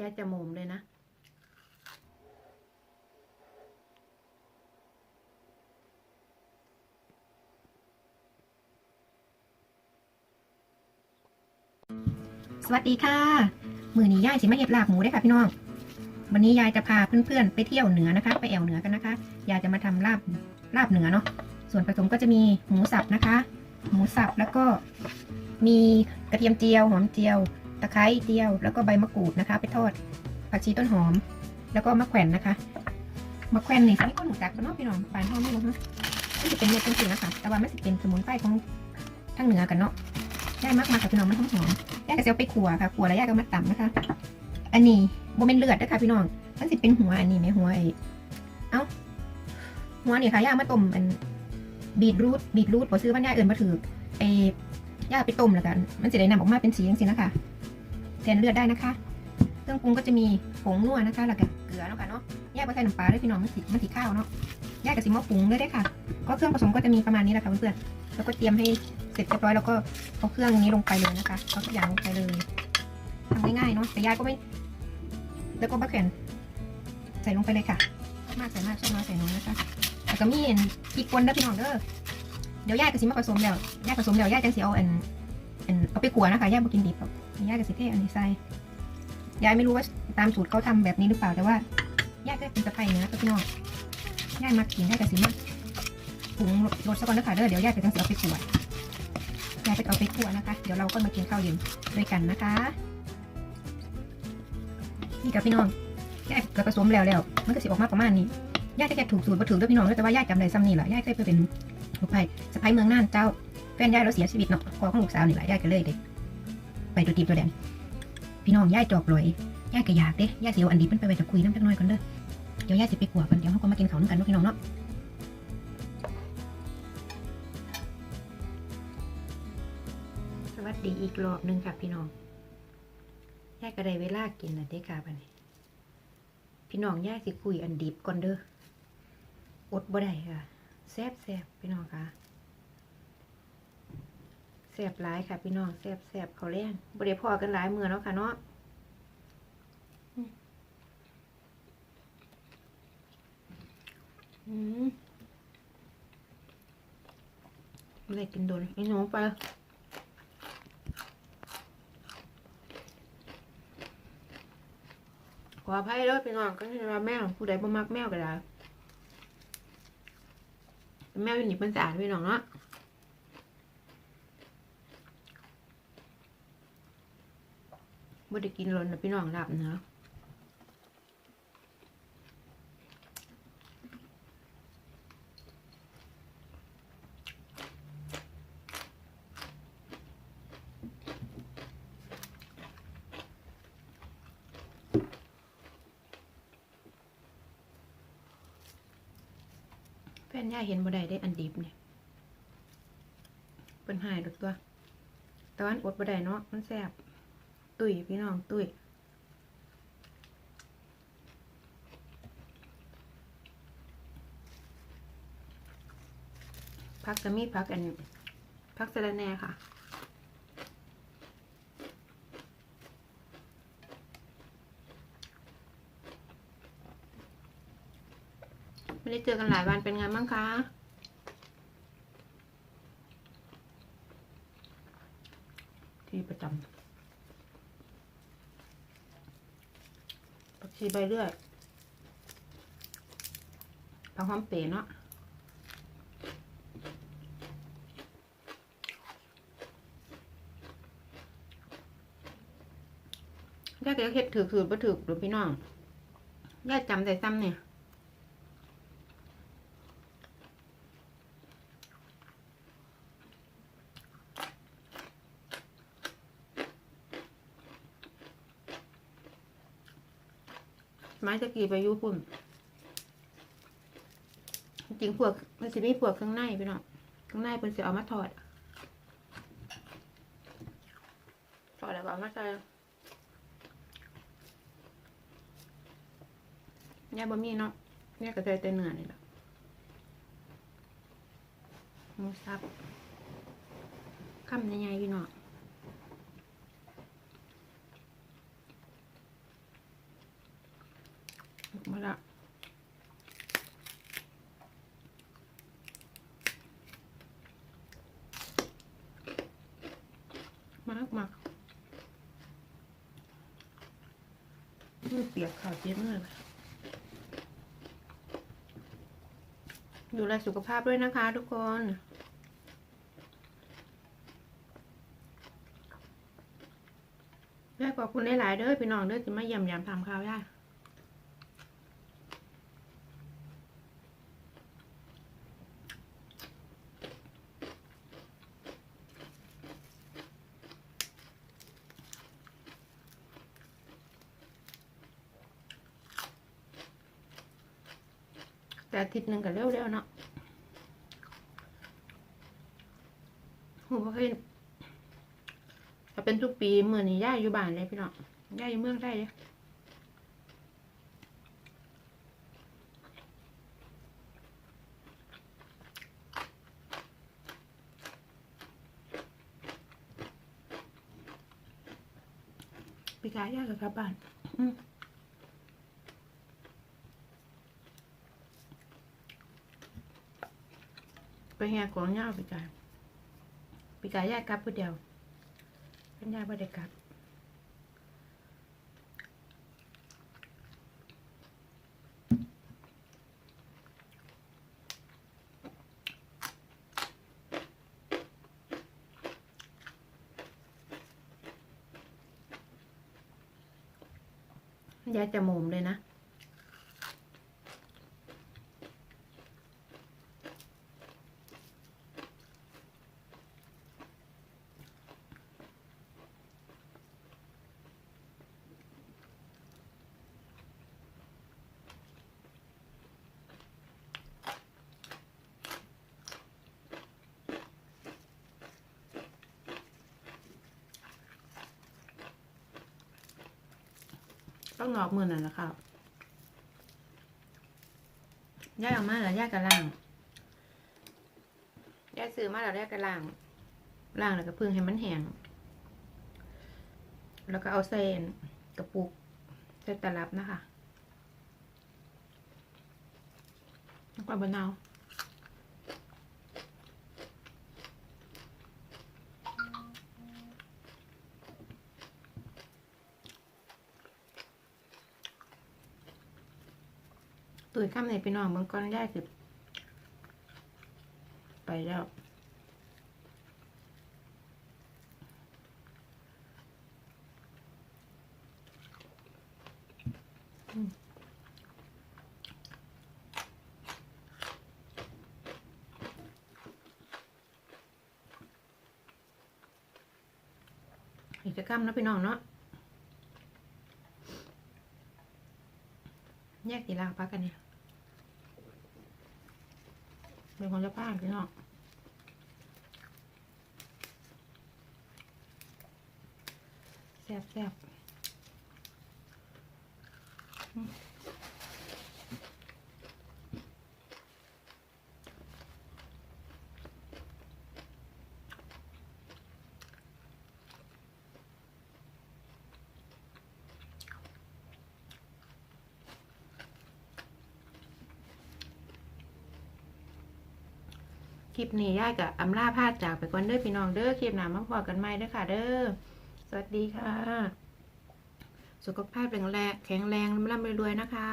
ยายจะมุมเลยนะ สวัสดีค่ะ มือนี้ยายสิมาเห็ดลาบหมูได้ค่ะพี่น้อง วันนี้ยายจะพาเพื่อนๆไปเที่ยวเหนือนะคะ ไปแอวเหนือกันนะคะ ยายจะมาทำลาบลาบเหนือเนาะ ส่วนผสมก็จะมีหมูสับนะคะ หมูสับแล้วก็มีกระเทียมเจียวหอมเจียวะไคร้เจียว แล้วก็ใบมะกรูดนะคะ ไปทอดผักชีต้นหอม แล้วก็มะแขวนนะคะมะแขวนนี่ไม่คนหนูจักกันเนาะพี่น้องปานห้องไม่รู้ฮะนี่จะเป็นเม็ดจริงๆนะคะ แต่ว่าไม่สิเป็นสมุนไพรของทางเหนือกันเนาะย่ายมากมาค่ะพี่น้องมันหอมหอมย่ายก็จะเอาไปขัวค่ะขัวแล้วย่าก็มาตำนะคะ อันนี้โบเป็นเลือดนะคะพี่น้องมันสิเป็นหัวอันนี้ไหมหัวไอเอ้าหัวนี่ค่ะย่ามาต้มอันบีทรูทบีทรูทพอซื้อบ้านย่าเอิญมาถือไอย่าไปต้มแล้วกัน มันจะได้นำออกมาเป็นสีอย่างนี้นะคะ แทนเลือดได้นะคะ เครื่องปรุงก็จะมีผงนัวนะคะ แล้วก็เกลือเนาะค่ะเนาะ แย่าไปใส่น้ำปลาด้วยพี่น้องมันสีมันสีข้าวเนาะ แย่ากับสิมาปรุงด้วยได้ค่ะ ก็เครื่องผสมก็จะมีประมาณนี้แหละค่ะเพื่อนๆ แล้วก็เตรียมให้เสร็จเรียบร้อยแล้วก็เอาเครื่องนี้ลงไปเลยนะคะเอาทุกอย่างลงไปเลยทำง่ายๆเนาะ แต่ย่าก็ไม่ แล้วก็บะแขวนใส่ลงไปเลยค่ะ มากใส่มากชอบน้อยใส่น้อยนะคะแล้วก็มีอันพริกป่นด้อพี่น้องเด้อเดี๋ยวย่าก็สิมาผสมแล้วย่าผสมแล้วย่าจังสิเอาอันอัน เอาไปขัวนะคะย่าบกินดิบย่าก็สิเทอันนี้ใส่ย่าไม่รู้ว่าตามสูตรเขาทำแบบนี้หรือเปล่าแต่ว่าย่าก็เป็นสะพายเนื้อพี่น้องย่ามากินย่าก็สิมาปรุงรสซะก่อนเด้อค่ะเดี๋ยวย่าก็จังเอาไปขัวย่าก็เอาไปขัวนะคะ เดี๋ยวเราก็มากินข้าวเย็นด้วยกันนะคะ นี่กับพี่น้องย่าก็ผสมแล้วแล้วมันก็สิออกมาประมาณนี้ย่าจะแค่ถูกสูตรมาถูกด้วยพี่น้องแต่ว่าย่าจำได้ซ้ำนี่แหละย่าเคยไปเป็นลูกไผ่สะพ้ายเมืองน่านเจ้า แฟนย่าเราเสียชีวิตเนาะพอของลูกสาวนี่แหละย่าก็เลยเด็ไปตัวตีบตัวแดงพี่น้องย่าจอบลอยย่าก็อยากเด้ย่าเสียวอันดีมันไปไว้จะคุยน้ำจักน้อยก่อนเด้อเดี๋ยวย่าจะไปกลัวกันเดี๋ยวเขาก็มากินข้าวน้ำกันเนาะพี่น้องเนาะสวัสดีอีกรอบหนึ่งค่ะพี่น้องย่าก็ได้เวลากินนะเด้ค่ะบัดนี้พี่น้องย่าสิคุยอันดิบก่อนเด้ออดบ่ได้ค่ะแซ่บแซ่บพี่น้องค่ะ แซ่บหลายค่ะ พี่น้องแซ่บแซ่บเขาวแรงบ่ได้พอกันหลายมือเนาะค่ะเนาะอืมไม่ได้กินโดนไอ้หนูไปขออภัยเด้อพี่น้องก็คือว่าแมวผู้ใดบ่มักแมวก็ได้แมวอยู่นี่เป็นสะอาดพี่น้องเนาะ บ่ได้กินหลนนะพี่น้องหลับเนะแฟนย่าเห็นบ่ได้ได้อันดิบเนี่ยเป็นหายดอกตัว แต่ว่าอันอดบ่ได้เนาะมันแซ่บ ตุ้ยพี่น้องตุ้ยพักจะมีพักอันพักสะระแน่ค่ะไม่ได้เจอกันหลายวันเป็นไงบ้างคะที่ประจำผัก ชีใบเลื่อยผักหอมเป๋เนาะย่าก็เฮ็ดถือถือบ่ถือหรือพี่น้องย่จำใจซ้ำเนี่ย ไม้ตะกี้ไปยุปุ่นจริงพวกมันสิมีพวกข้างในไปเนาะข้างในเป็นสิเอามาทอดทอดแล้วเอามาใส่เนี่ยบะหมี่เนาะเนี่ยก็ใส่แต่เนื้อนี่แหละหมูสับคำใหญ่ๆพี่เนาะ มาละมากมากมือเปียกข่าวเจ็บมือเลยดูแลสุขภาพด้วยนะคะทุกคนย่าขอบคุณหลายๆเด้อพี่น้องเด้อที่มาเยี่ยมยามทำข้าวย่า แต่อาทิตย์หนึ่งก็เร็วๆเนาะโหบ่เคยถ้าเป็นทุกปีเมื่อนี้ย่าอยู่บ้านเลยพี่น้องย่าอยู่เมืองไทยเลยปีกายย่ากับกลับบ้าน อืม ไปแห่กองย่าปีกายปีกายย่ากลับผู้เดียวเพิ่นย่าบ่ได้กลับยาจะมุมเลยนะ ต้องงอกมือนั่นแหละครับย่าเอามาแล้วย่ากระล่างย่าซื้อมาแล้วย่ากระล่างล่างแล้วก็พึ่งให้มันแห้งแล้วก็เอาเส้นกระปุกใส่ตลับนะคะแล้วก็บะนาว ตุยข้ามในพี่น้องเมืองก้อนย่าสิไปแล้วอีกจะกล้ำนะพี่น้องเนาะแยกตีลาวพักกันเนี่ย เป็นคนละภาคพี่น้องแซ่บแซ่บ คลิปนี้ย่ายกับอำลาพาดจากไปก่อนเด้อพี่น้องเด้อคลิปหน้ามาพอกันใหม่เด้อค่ะ เด้อสวัสดีค่ะ สุขภาพแข็งแรงแข็งแรงร่ำรวยนะคะ